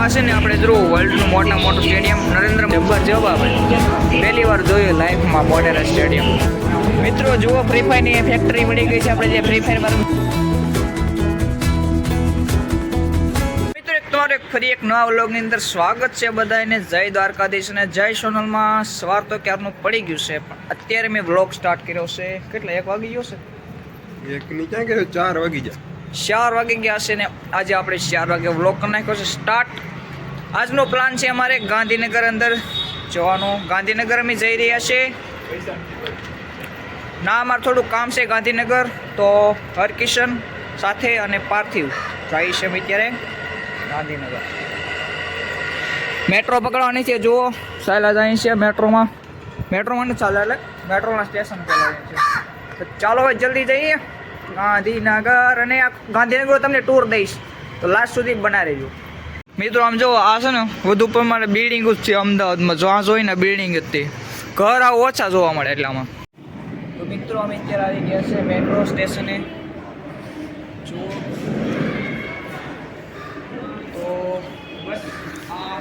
આ છે ને આપણે જો વર્લ્ડનું મોટા મોટું સ્ટેડિયમ નરેન્દ્ર જબ્બર જવાબ આપણે પહેલી વાર જોયું લાઈફમાં મોટેરા સ્ટેડિયમ મિત્રો જુઓ ફ્રી ફાયરની ફેક્ટરી મળી ગઈ છે આપણે જે ફ્રી ફાયર વાળું મિત્રો એક તમારું ફરી એક નવા વ્લોગની અંદર સ્વાગત છે બધાને જય દ્વારકાધીશ અને જય સોનલમાં સવાર તો ક્યારનું પડી ગયું છે પણ અત્યારે મેં વ્લોગ સ્ટાર્ટ કર્યો છે. કેટલા એક વાગી ગયો છે? એક ની ક્યાં ગયો? ચાર વાગી જાય ચાર વાગે ગયા છે ને આજે આપણે ચાર વાગે વ્લોગ કરી નાખ્યો છે. સ્ટાર્ટ આજનો પ્લાન છે અમારે ગાંધીનગર અંદર જવાનો. ગાંધીનગર અમે જઈ રહ્યા છે. ના, અમારે થોડું કામ છે ગાંધીનગર. તો હરકિશન સાથે અને પાર્થિવ જઈએ છીએ અમે અત્યારે ગાંધીનગર. મેટ્રો પકડવાની છે, જુઓ. સાયલા જાય છે મેટ્રોમાં. મેટ્રોમાં નથી ચાલે, એટલે મેટ્રોના સ્ટેશન છે. ચાલો હવે જલ્દી જઈએ. ગાંધીનગર અને આ ગાંધીનગર તમને ટૂર દઈશ. તો લાસ્ટ સુધી બના રહેજો મિત્રો, આમ જો આ છે ને, વધુ પ્રમાણે બિલ્ડિંગ જ છે અમદાવાદમાં. જો આ જોઈને બિલ્ડિંગ જ તે. ઘર આ ઓછા જોવા મળે એટલામાં તો મિત્રો, અમે અત્યારે આવી ગયા છે મેટ્રો સ્ટેશને જો. તો બસ, આ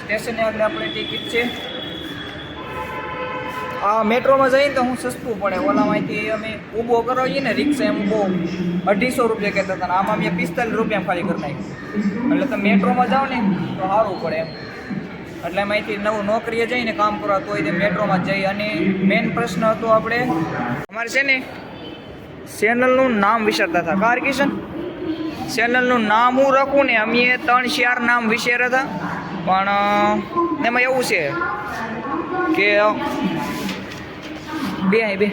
સ્ટેશને આગળ આપણે ટિકિટ છે. આ મેટ્રોમાં જઈએ તો હું સસ્તું પડે. ઓલામાંથી અમે ઊભો કરાવીએ ને, રિક્ષા એમ બહુ અઢીસો રૂપિયા કહેતા હતા આમાં મેં પિસ્તાલીસ રૂપિયા ખાલી કરી નાખ્યું. એટલે તમે મેટ્રોમાં જાઓ ને, તો સારું પડે એમ. એટલે અમે અહીંથી નવું નોકરીએ જઈને કામ કરવા તોય તે મેટ્રોમાં જઈ. અને મેઇન પ્રશ્ન હતો આપણે, અમારે છે ને, ચેનલનું નામ વિચારતા હતા. કાર કિશન? ચેનલનું નામ હું રાખું ને, અમે ત્રણ ચાર નામ વિચાર્યા હતા. પણ એમાં એવું છે કે બે બે.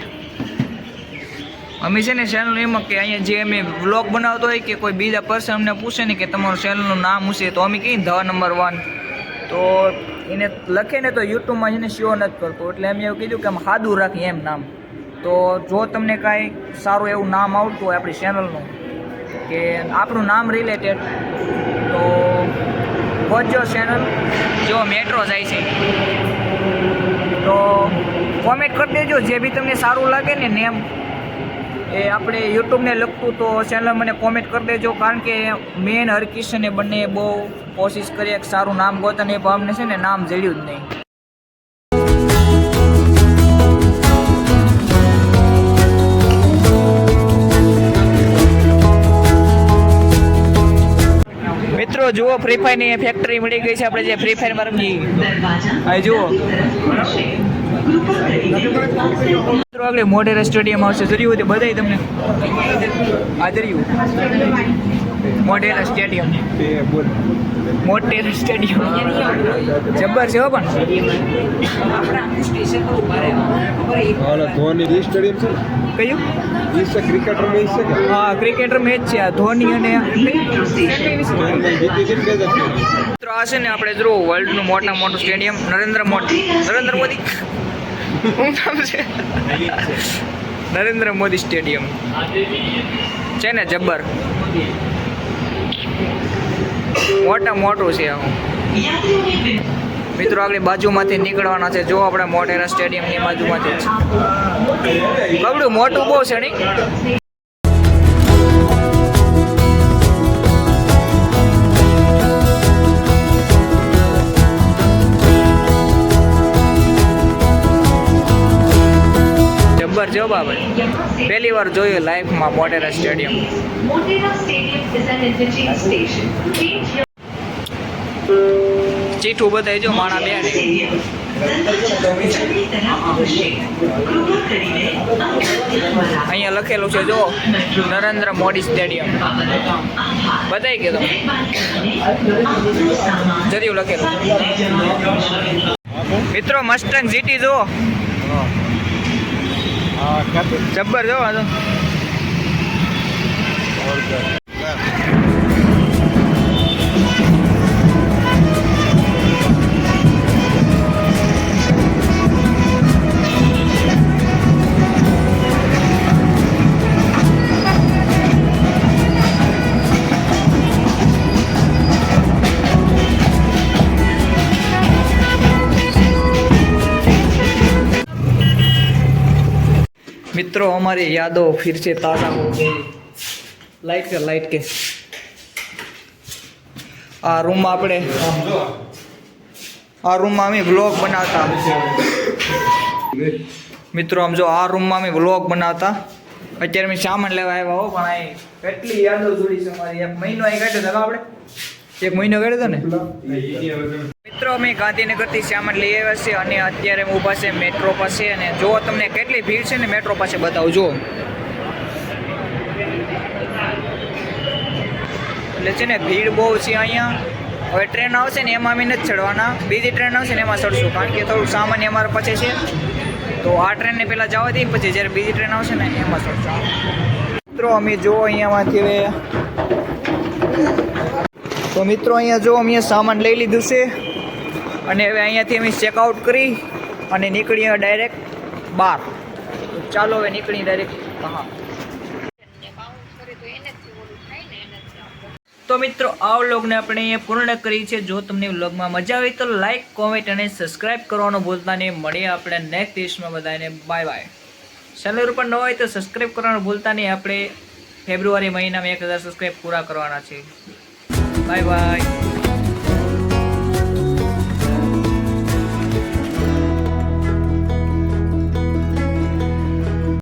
અમે છે ને ચેનલ એમાં કે અહીંયા જે અમે વ્લોગ બનાવતો હોય કે કોઈ બીજા પર્સન અમને પૂછે ને કે તમારું ચેનલનું નામ શું તો અમે કહીએ ધવા નંબર વન તો એને લખે ને તો યુટ્યુબમાં એને શો નથી કરતો. એટલે એમ એવું કીધું કે આમ સાદું રાખીએ એમ નામ. તો જો તમને કાંઈ સારું એવું નામ આવતું હોય આપણી ચેનલનું કે આપણું નામ રિલેટેડ તો પહોંચજો ચેનલ જો મેટ્રો જાય છે. તો કોમેન્ટ કરી દેજો, જે બી તમને સારું લાગે ને નેમ એ આપણે યુટ્યુબને લગતું તો ચેનલ મને કોમેન્ટ કરી દેજો, કારણ કે મેન હરકિશને બંને બહુ કોશિશ કરી, એક સારું નામ ગોતને પણ અમને છે ને નામ જડ્યું જ નહીં. જુઓ ફ્રી ફાયરની ફેક્ટરી મળી ગઈ છે આપણે જે ફ્રી ફાયર રમવી આ જુઓ. મિત્રો મોઢેરા સ્ટેડિયમ આવશે. જોયું તે બધાય તમને આ મોઢેરા સ્ટેડિયમ. મોઢેરા સ્ટેડિયમ. જબ્બર છે હો પણ. ધોની સ્ટેડિયમ છે કયું? ઈ છે ક્રિકેટર છે કે? હા ક્રિકેટર મેચ છે. આ ધોની અને. મિત્રો આ છે ને આપણે જો વર્લ્ડનું મોટા મોટું સ્ટેડિયમ નરેન્દ્ર મોદી. નરેન્દ્ર મોદી. શું નામ છે? નરેન્દ્ર મોદી સ્ટેડિયમ. છે ને જબ્બર? મોટા મોટું છે આ મિત્રો આગળ બાજુમાંથી નીકળવાના છે. જો આપણે મોટેરા સ્ટેડિયમની બાજુમાંથી જ. મોટું બહુ છે નહીં? જબ્બર જો બાબત પહેલી વાર જોયું લાઈફમાં મોટેરા સ્ટેડિયમ ચીઠું બતાવી જો માણા બે અહીંયા લખેલું છે જો નરેન્દ્ર મોદી સ્ટેડિયમ. બતાવી ગયો તમે. લખેલું મિત્રો મસ્ટંગ જીટી જો હા ક્યાંથી જબ્બર જો આ તો. મિત્રો हमारी यादों फिर से ताज़ा हो गई लाइट के लाइट के આ રૂમમાં આપણે આમ જો આ રૂમમાં અમે વ્લોગ બનાવતા મિત્રો આમ જો આ રૂમમાં અમે વ્લોગ બનાવતા અત્યારે મેં સામાન લેવા આવ્યા હો પણ અહીં કેટલી યાદો જોડી છે મારી એક મહિનો અહીં કાઢ્યો હતો આપણે એક મહિનો ગયો હતો ને? મિત્રો અમે ગાંધીનગરથી સામાન લઈ આવ્યા છીએ અને અત્યારે હું ઊભા છે મેટ્રો પાસે અને જો તમને કેટલી ભીડ છે ને મેટ્રો પાસે બતાવું જો એટલે છે ને ભીડ બહુ છે અહીંયા. હવે ટ્રેન આવશે ને એમાં અમે નથી ચડવાના. બીજી ટ્રેન આવશે ને એમાં ચડશું કારણ કે થોડું સામાન્ય અમારા પાસે છે. તો આ ટ્રેનને પહેલાં જવા દઈએ પછી જ્યારે બીજી ટ્રેન આવશે ને એમાં ચડશું. મિત્રો અમે જો અહીંયામાંથી હવે. તો મિત્રો, અહીંયા જો અમે સામાન લઈ લીધું છે અને હવે અહીંયાથી અમે ચેકઆઉટ કરી અને નીકળીએ ડાયરેક્ટ બહાર ચાલો હવે નીકળીએ ડાયરેક્ટ હા તો મિત્રો, આ વ્લોગને આપણે અહીંયા પૂર્ણ કરી છે. જો તમને વ્લોગમાં મજા આવી તો લાઇક કોમેન્ટ અને સબસ્ક્રાઇબ કરવાનું ભૂલતા નહીં. મળીએ આપણે નેક્સ્ટ દિવસમાં બધાને. બાય બાય ચેનલ ઉપર ન હોય તો સબસ્ક્રાઇબ કરવાનું ભૂલતા નહીં. આપણે ફેબ્રુઆરી મહિનામાં એક હજાર સબસ્ક્રાઇબ પૂરા કરવાના છે. Bye bye